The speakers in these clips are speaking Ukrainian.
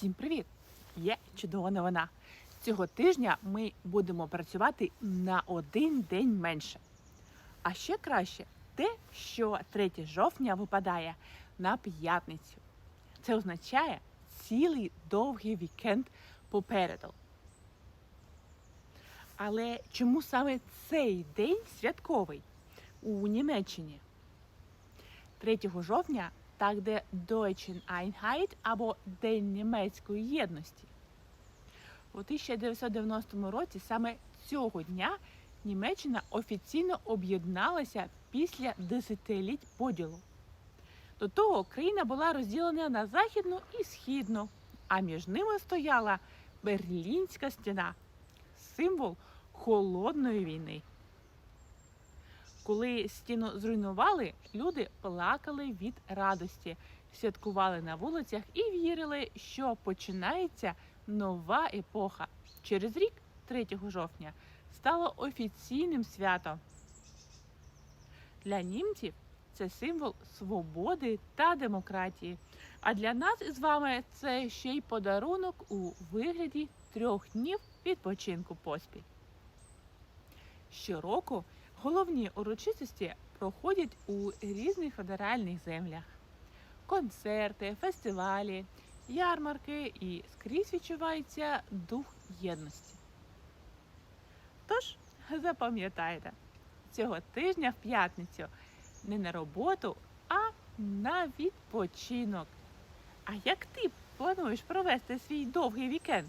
Всім привіт! Є чудова новина. Цього тижня ми будемо працювати на один день менше. А ще краще те, що 3 жовтня випадає на п'ятницю. Це означає цілий довгий вікенд попереду. Але чому саме цей день святковий у Німеччині? 3 жовтня так де Deutschen Einheit або День німецької єдності. У 1990 році саме цього дня Німеччина офіційно об'єдналася після десятиліть поділу. До того країна була розділена на західну і східну, а між ними стояла Берлінська стіна символ холодної війни. Коли стіну зруйнували, люди плакали від радості, святкували на вулицях і вірили, що починається нова епоха. Через рік, 3 жовтня, стало офіційним святом. Для німців це символ свободи та демократії. А для нас із вами це ще й подарунок у вигляді трьох днів відпочинку поспіль. Щороку головні урочистості проходять у різних федеральних землях. Концерти, фестивалі, ярмарки і скрізь відчувається дух єдності. Тож, запам'ятайте, цього тижня в п'ятницю не на роботу, а на відпочинок. А як ти плануєш провести свій довгий вікенд?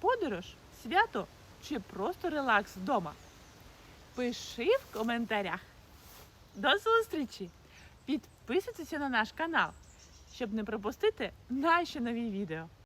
Подорож, свято чи просто релакс вдома? Пиши в коментарях. До зустрічі! Підписуйтеся на наш канал, щоб не пропустити наші нові відео.